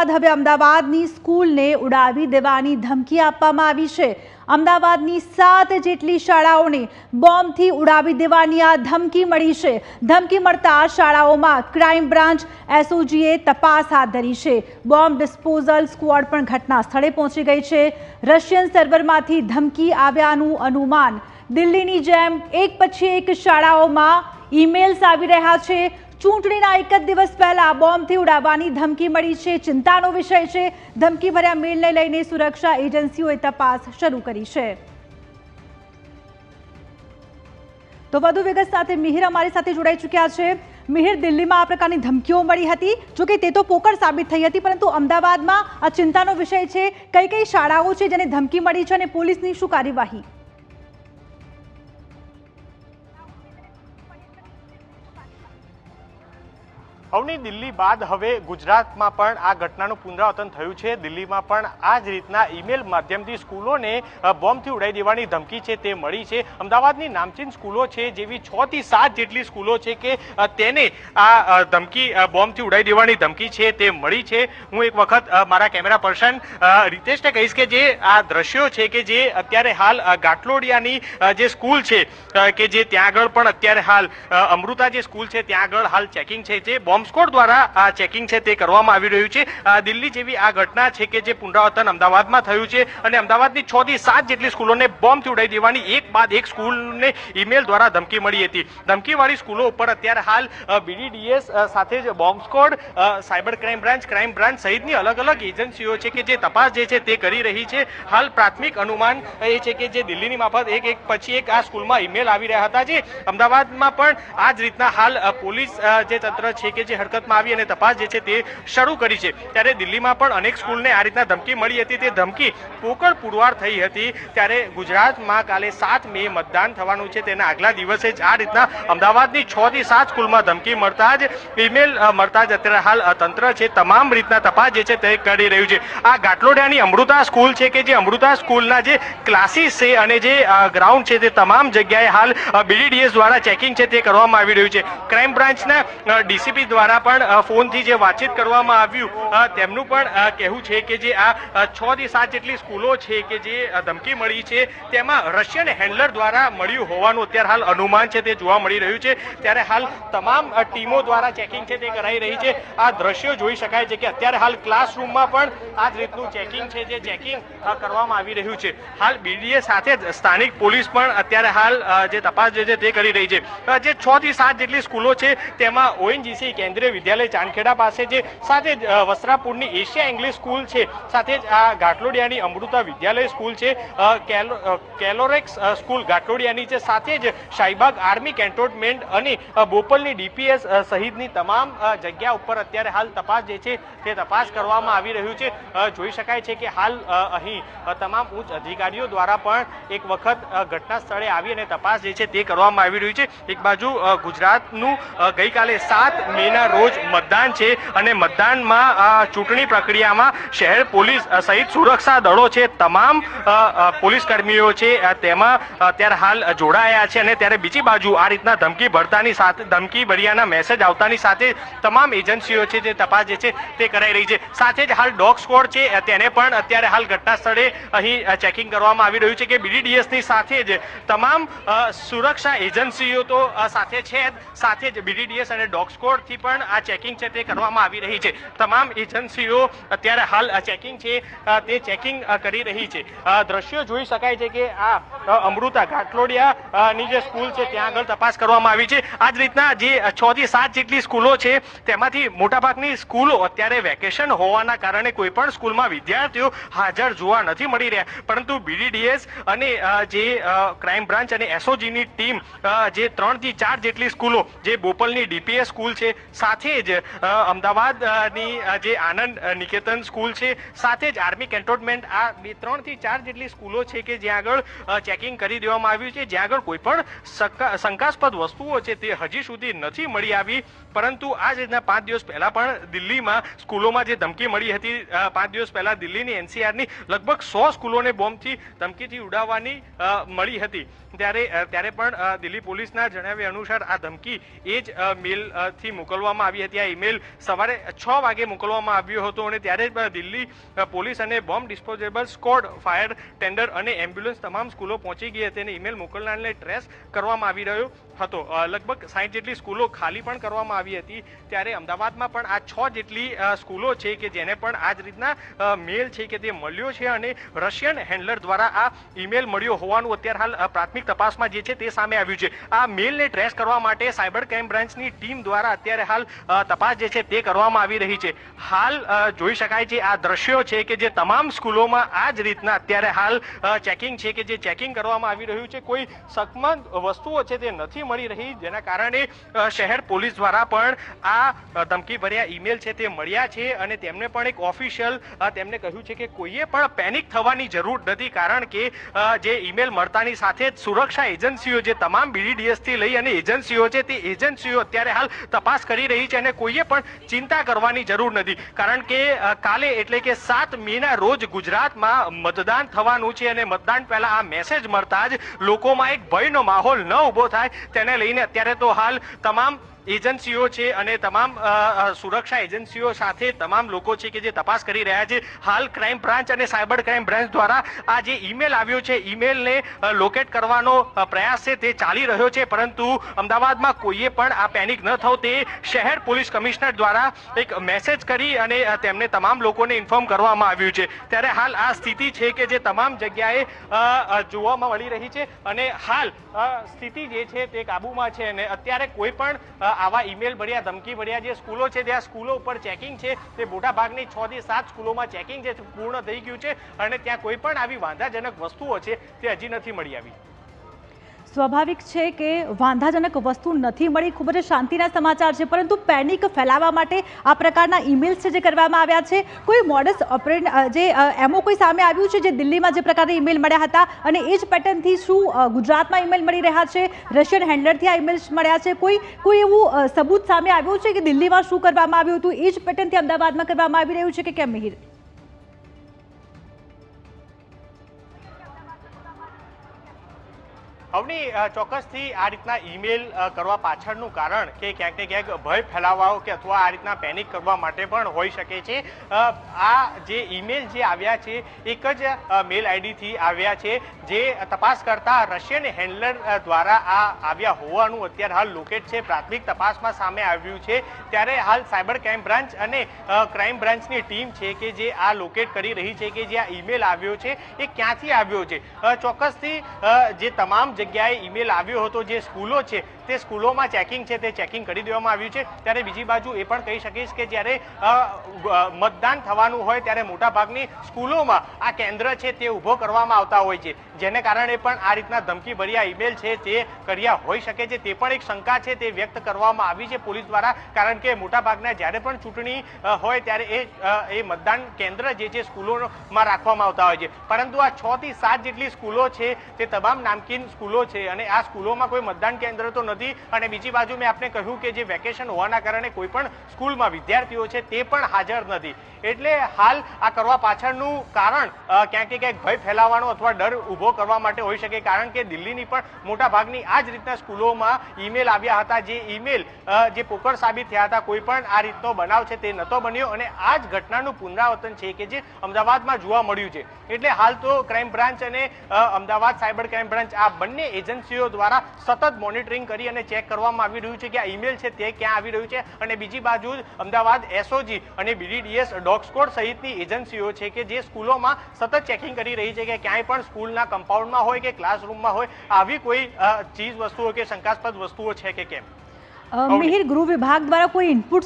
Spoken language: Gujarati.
બાદ હવે અમદાવાદની સ્કૂલને ઉડાવી દેવાની ધમકી આપવામાં આવી છે. અમદાવાદની સાત જેટલી શાળાઓને બોમ્બથી ઉડાવી દેવાની આ ધમકી મળી છે. ધમકી મળતા શાળાઓમાં ક્રાઇમ બ્રાન્ચ એસઓજીએ તપાસ હાથ ધરી છે. બોમ્બ ડિસ્પોઝલ સ્કવોડ પણ ઘટના સ્થળે પહોંચી ગઈ છે. રશિયન સર્વરમાંથી ધમકી આવ્યાનું અનુમાન. દિલ્હીની જેમ એક પછી એક શાળાઓમાં ઈમેલ્સ આવી રહ્યા છે. ચૂંટણીના એક જ દિવસ પહેલા બોમ્બથી ઉડાવવાની ધમકી મળી છે. ચિંતાનો વિષય છે. ધમકી ભર્યા મેલને લઈને સુરક્ષા એજન્સીઓએ તપાસ શરૂ કરી છે. તો વધુ વિગત સાથે મિહિર અમારી સાથે જોડાઈ ચૂક્યા છે. મિહિર, દિલ્હીમાં આ પ્રકારની ધમકીઓ મળી હતી. જો કે તે તો પોકળ સાબિત થઈ હતી, પરંતુ અમદાવાદમાં આ ચિંતાનો વિષય છે. કઈ કઈ શાળાઓ છે જેને ધમકી મળી છે અને પોલીસની શું કાર્યવાહી? અવની દિલ્હી બાદ હવે ગુજરાતમાં પણ આ ઘટનાનું પુનરાવર્તન થયું છે. દિલ્હીમાં પણ આ જ રીતના ઈમેલ માધ્યમથી સ્કૂલોને બોમ્બથી ઉડાઈ દેવાની ધમકી છે તે મળી છે. અમદાવાદની નામચીન સ્કૂલો છે જેવી છ થી સાત જેટલી સ્કૂલો છે કે તેને આ ધમકી બોમ્બથી ઉડાઈ દેવાની ધમકી છે તે મળી છે. હું એક વખત મારા કેમેરા પર્સન રિતેશને કહીશ કે જે આ દ્રશ્યો છે કે જે અત્યારે હાલ ગાટલોડિયાની જે સ્કૂલ છે કે જે ત્યાં આગળ પણ અત્યારે હાલ અમૃતા જે સ્કૂલ છે ત્યાં આગળ હાલ ચેકિંગ છે જે બોમ્બ સ્કોડ દ્વારા આ ચેકિંગ છે તે કરવામાં આવી રહ્યું છે. દિલ્હી જેવી આ ઘટના છે કે જે પુનરાવર્તન અમદાવાદમાં થયું છે અને અમદાવાદની છ થી સાત જેટલી સ્કૂલોને બોમ્બથી ઉડાવી દેવાની એક બાદ એક સ્કૂલને ઈમેલ દ્વારા ધમકી મળી હતી. ધમકીવાળી સ્કૂલો ઉપર અત્યારે હાલ બીડીડીએસ સાથે જ bomb squad cyber crime branch crime branch સહિતની અલગ અલગ એજન્સીઓ છે કે જે તપાસ જે છે તે કરી રહી છે. હાલ પ્રાથમિક અનુમાન એ છે કે જે દિલ્હીની મારફત એક એક પછી એક આ સ્કૂલમાં ઈમેલ આવી રહ્યા હતા જે અમદાવાદમાં પણ આ જ રીતના હાલ પોલીસ જે તંત્ર છે કે જે હરકતમાં આવી અને તપાસ જે છે તે શરૂ કરી છે. ત્યારે દિલ્હીમાં પણ અનેક સ્કૂલને આ રીતના ધમકી મળી હતી. તે ધમકી પોકળ પુરવાર થઈ હતી. ત્યારે ગુજરાતમાં કાલે સાત મે મતદાન થવાનું છે. તેના આગલા દિવસે જ આ રીતના અમદાવાદની છ થી સાત સ્કૂલમાં ધમકી મળતા જ ઈમેલ મળતા જ અત્યારે હાલ તંત્ર છે તમામ રીતના તપાસ જે છે તે કરી રહ્યું છે. આ ગાટલોડિયાની અમૃતા સ્કૂલ છે કે જે અમૃતા સ્કૂલના જે ક્લાસીસ છે અને જે ગ્રાઉન્ડ છે તે તમામ જગ્યાએ હાલ બીડીડીએસ દ્વારા ચેકિંગ છે તે કરવામાં આવી રહ્યું છે. ક્રાઇમ બ્રાન્ચના ડીસીપી દ્વારા પણ ફોનથી જે વાતચીત કરવામાં આવ્યું તેમનું પણ કહેવું છે કે જે આ છ થી સાત જેટલી સ્કૂલો છે કે જે ધમકી મળી છે, તેમાં રશિયન હેન્ડલર દ્વારા મળ્યું હોવાનું અત્યારે હાલ અનુમાન છે, તે જોવા મળી રહ્યું છે. ત્યારે હાલ તમામ ટીમો દ્વારા ચેકિંગ છે, તે કરાઈ રહી છે. આ દ્રશ્યો જોઈ શકાય છે કે અત્યારે હાલ ક્લાસરૂમમાં પણ આ જ રીતનું ચેકિંગ છે, જે ચેકિંગ કરવામાં આવી રહ્યું છે. હાલ બીડીએ સાથે સ્થાનિક પોલીસ પણ અત્યારે હાલ જે તપાસ જે છે, તે કરી રહી છે. જે છ થી સાત જેટલી સ્કૂલો છે, તેમાં ઓએનજીસી કેન્દ્રીય વિદ્યાલય ચાંદખેડા પાસે છે. સાથે જ વસ્ત્રાપુરની એશિયા ઇંગ્લિશ સ્કૂલ છે. સાથે જ આ ઘાટલોડિયાની અમૃતા વિદ્યાલય સ્કૂલ છે. કેલો કેલોરેક્સ સ્કૂલ ઘાટલોડિયાની છે. સાથે જ શાહીબાગ આર્મી કેન્ટોનમેન્ટ અને બોપલની ડીપીએસ સહિતની તમામ જગ્યા ઉપર અત્યારે હાલ તપાસ જે છે તે તપાસ કરવામાં આવી રહ્યું છે. જોઈ શકાય છે કે હાલ અહીં તમામ ઉચ્ચ અધિકારીઓ દ્વારા પણ એક વખત ઘટના સ્થળે આવી અને તપાસ જે છે તે કરવામાં આવી રહ્યું છે. એક બાજુ ગુજરાતનું ગઈકાલે સાત મેના રોજ મતદાન છે અને મતદાનમાં ચૂંટણી પ્રક્રિયામાં શહેર પોલીસ સહિત સુરક્ષા દળો છે, તમામ પોલીસ કર્મીઓ છે તેમાં અત્યારે હાલ જોડાયા છે અને ત્યારે બીજી બાજુ આ રીતના ધમકી ભરતાની સાથે, ધમકી ભર્યાના મેસેજ આવતાની સાથે તમામ એજન્સીઓ છે, જે તપાસ જે છે તે કરાઈ રહી છે. સાથે જ હાલ ડોગ સ્કોડ છે તેને પણ અત્યારે હાલ ઘટના સ્થળે અહીં ચેકિંગ કરવામાં આવી રહ્યું છે કે બીડીડીએસની સાથે જ તમામ સુરક્ષા એજન્સીઓ તો સાથે છે સાથે જ બીડીડીએસ અને ડોગ સ્કોડથી પણ આ ચેકિંગ છે તે કરવામાં આવી રહી છે. તમામ એજન્સીઓ અત્યારે હાલ ચેકિંગ છે તે ચેકિંગ કરી રહી છે. દ્રશ્યો જોઈ શકાય છે કે આ અમૃતા ઘાટલોડિયા ની જે સ્કૂલ છે ત્યાં આગળ તપાસ કરવામાં આવી છે. આ જ રીતના જે છ થી સાત જેટલી સ્કૂલો છે, તેમાંથી મોટાભાગની સ્કૂલો અત્યારે વેકેશન હોવાના કારણે કોઈ પણ સ્કૂલમાં વિદ્યાર્થીઓ હાજર જોવા નથી મળી રહ્યા. પરંતુ બીડીડીએસ અને જે ક્રાઇમ બ્રાન્ચ અને એસઓજીની ટીમ જે ત્રણથી ચાર જેટલી સ્કૂલો, જે બોપલની ડીપીએસ સ્કૂલ છે સાથે જ અમદાવાદની જે આનંદ નિકેતન સ્કૂલ છે, સાથે જ આર્મી કેન્ટોનમેન્ટ, આ બે, ત્રણથી ચાર જેટલી સ્કૂલો છે કે જ્યાં આગળ ચેકિંગ કરી દેવામાં આવ્યું છે, જ્યાં આગળ કોઈ પણ શંકાસ્પદ વસ્તુઓ છે તે હજી સુધી નથી મળી આવી. પરંતુ આ જ રીતના પાંચ દિવસ પહેલા પણ દિલ્હીમાં સ્કૂલોમાં જે ધમકી મળી હતી પાંચ દિવસ પહેલા દિલ્હીની એનસીઆરની લગભગ સો સ્કૂલોને બોમ્બથી ધમકીથી ઉડાવવાની મળી હતી. ત્યારે ત્યારે પણ દિલ્હી પોલીસના જણાવ્યા અનુસાર આ ધમકી એ જ મેલથી થી મોકલવામાં આવી હતી. આ ઈમેલ સવારે છ વાગે મોકલવામાં આવ્યો હતો અને ત્યારે જ દિલ્હી પોલીસ અને bomb disposable squad, fire tender અને એમ્બ્યુલન્સ તમામ સ્કૂલો પહોંચી ગઈ હતી. અને ઈમેલ મોકલનારને ટ્રેસ કરવામાં આવી રહ્યો હતો. લગભગ સાઠ જેટલી સ્કૂલો ખાલી પણ કરવામાં આવી હતી. ત્યારે અમદાવાદમાં પણ આ છ જેટલી સ્કૂલો છે કે જેને પણ આ જ રીતના મેલ છે કે તે મળ્યો છે અને રશિયન હેન્ડલર દ્વારા આ ઈમેલ મળ્યો હોવાનું અત્યારે હાલ પ્રાથમિક તપાસમાં જે છે તે સામે આવ્યું છે. આ મેલને ટ્રેસ કરવા માટે સાયબર ક્રાઇમ બ્રાન્ચની ટીમ દ્વારા અત્યારે હાલ તપાસ જે છે તે કરવામાં આવી રહી છે. હાલ જોઈ શકાય છે, આ દ્રશ્યો છે કે જે તમામ સ્કૂલોમાં આ જ રીતના અત્યારે હાલ ચેકિંગ છે કે જે ચેકિંગ કરવામાં આવી રહ્યું છે, કોઈ સકમંદ વસ્તુઓ છે તે નથી મળી રહી, જેના કારણે શહેર પોલીસ દ્વારા પણ આ ધમકીભર્યા ઈમેલ છે તે મળ્યા છે અને તેમને પણ એક ઓફિશિયલ તેમને કહ્યું છે કે કોઈએ પણ પેનિક થવાની જરૂર નથી, કારણ કે જે ઈમેલ મળતાની સાથે જ સુરક્ષા એજન્સીઓ જે તમામ બીડીડીએસથી લઈ અને એજન્સીઓ છે તે એજન્સીઓ અત્યારે હાલ તપાસ કરી રહી છે અને કોઈએ પણ ચિંતા કરવાની જરૂર નથી. કારણ કે કાલે એટલે કે સાત મેના રોજ ગુજરાતમાં મતદાન થવાનું છે અને મતદાન પહેલા આ મેસેજ મળતા જ લોકોમાં એક ભયનો માહોલ ન ઊભો થાય. તેને લઈને અત્યારે તો હાલ તમામ એજન્સીઓ છે અને તમામ સુરક્ષા એજન્સીઓ સાથે તમામ લોકો છે કે જે તપાસ કરી રહ્યા છે. હાલ ક્રાઇમ બ્રાન્ચ અને સાયબર ક્રાઇમ બ્રાન્ચ દ્વારા આ જે ઈમેલ આવ્યો છે ઈમેલને લોકેટ કરવાનો પ્રયાસ છે તે ચાલી રહ્યો છે. પરંતુ અમદાવાદમાં કોઈએ પણ આ પેનિક ન થવું તે શહેર પોલીસ કમિશનર દ્વારા એક મેસેજ કરી અને તેમને તમામ લોકોને ઇન્ફોર્મ કરવામાં આવ્યું છે. ત્યારે હાલ આ સ્થિતિ છે કે જે તમામ જગ્યાએ જોવામાં મળી રહી છે. અને હાલ સ્થિતિ જે છે તે કાબુમાં છે અને અત્યારે કોઈ પણ આવા ઈમેલ ભર્યા, ધમકી ભર્યા જે સ્કૂલો છે ત્યાં સ્કૂલો ઉપર ચેકિંગ છે, તે મોટાભાગની છ થી સાત સ્કૂલોમાં ચેકિંગ છે પૂર્ણ થઈ ગયું છે અને ત્યાં કોઈ પણ આવી વાંધાજનક વસ્તુઓ છે, તે હજી નથી મળી આવી. સ્વાભાવિક છે કે વાંધાજનક વસ્તુ નથી મળી. ખૂબ જ શાંતિના સમાચાર છે, પરંતુ પેનિક ફેલાવવા માટે આ પ્રકારના ઈમેલ્સ છે જે કરવામાં આવ્યા છે. કોઈ મોડસ ઓપરેટ જે એમો કોઈ સામે આવ્યું છે જે દિલ્હીમાં જે પ્રકારના ઈમેલ મળ્યા હતા અને એ જ પેટર્નથી શું ગુજરાતમાં ઈમેલ મળી રહ્યા છે? રશિયન હેન્ડલરથી આ ઈમેલ્સ મળ્યા છે. કોઈ કોઈ એવું સબૂત સામે આવ્યું છે કે દિલ્હીમાં શું કરવામાં આવ્યું હતું? એ જ પેટર્નથી અમદાવાદમાં કરવામાં આવી રહ્યું છે કે કેમ, મિહિર? અવની ચોક્કસથી આ રીતના ઈમેલ કરવા પાછળનું કારણ કે ક્યાંક ને ક્યાંક ભય ફેલાવવા કે અથવા આ રીતના પેનિક કરવા માટે પણ હોઈ શકે છે. આ જે ઈમેલ જે આવ્યા છે, એક જ મેલ આઈડીથી આવ્યા છે, જે તપાસ કરતા રશિયન હેન્ડલર દ્વારા આ આવ્યા હોવાનું અત્યારે હાલ લોકેટ છે. પ્રાથમિક તપાસમાં સામે આવ્યું છે. ત્યારે હાલ સાયબર ક્રાઇમ બ્રાન્ચ અને ક્રાઇમ બ્રાન્ચની ટીમ છે કે જે આ લોકેટ કરી રહી છે કે જે આ ઈમેલ આવ્યો છે, એ ક્યાંથી આવ્યો છે? ચોક્કસથી જે તમામ જગ્યાએ ઈમેલ આવ્યો હતો જે સ્કૂલો છે, તે સ્કૂલોમાં ચેકિંગ છે, તે ચેકિંગ કરી દેવામાં આવ્યું છે. ત્યારે બીજી બાજુ એ પણ કહી શકીશ કે જ્યારે મતદાન થવાનું હોય ત્યારે મોટાભાગની સ્કૂલોમાં આ કેન્દ્ર છે તે ઊભો કરવામાં આવતા હોય છે. જેને કારણે પણ આ રીતના ધમકી ભર્યા ઈમેલ છે તે કર્યા હોઈ શકે છે. તે પણ એક શંકા છે, તે વ્યક્ત કરવામાં આવી છે પોલીસ દ્વારા. કારણ કે મોટાભાગના જ્યારે પણ ચૂંટણી હોય ત્યારે એ એ મતદાન કેન્દ્ર જે છે સ્કૂલોમાં રાખવામાં આવતા હોય છે. પરંતુ આ છ થી સાત જેટલી સ્કૂલો છે, તે તમામ નામકીન સ્કૂલો છે અને આ સ્કૂલોમાં કોઈ મતદાન કેન્દ્ર તો નથી. અને બીજી બાજુ મેં આપને કહ્યું કે જે વેકેશન હોવાના કારણે કોઈ પણ સ્કૂલમાં વિદ્યાર્થીઓ છે તે પણ હાજર નથી. એટલે હાલ આ કરવા પાછળનું કારણ ક્યાંક ક્યાંક ભય ફેલાવવાનો અથવા ડર ઊભો કરવા માટે હોઈ શકે. કારણ કે દિલ્હીની પણ મોટા ભાગની આ જ રીતના સ્કૂલોમાં ઈમેલ આવ્યા હતા. જે ઈમેલ જે પોકર સાબિત થયા હતા, કોઈ પણ આ રીતનો બનાવ છે તે નહોતો બન્યો. અને આ જ ઘટનાનું પુનરાવર્તન છે કે જે અમદાવાદમાં જોવા મળ્યું છે. એટલે હાલ તો ક્રાઇમ બ્રાન્ચ અને અમદાવાદ સાયબર ક્રાઇમ બ્રાન્ચ આ બંને એજન્સીઓ દ્વારા સતત મોનિટરિંગ કરી અને ચેક કરવામાં આવી રહ્યું છે કે આ ઈમેલ છે તે ક્યાં આવી રહ્યું છે. અને બીજી બાજુ અમદાવાદ એસઓજી અને બીડીડીએસ ડોગ સ્કોડ સહિતની એજન્સીઓ છે કે જે સ્કૂલોમાં સતત ચેકિંગ કરી રહી છે કે ક્યાંય પણ સ્કૂલના કમ્પાઉન્ડમાં હોય કે ક્લાસરૂમમાં હોય, આવી કોઈ ચીજ વસ્તુઓ કે શંકાસ્પદ વસ્તુઓ છે કે કેમ? મિહિર, ગૃહ વિભાગ દ્વારા કોઈ ઇનપુટ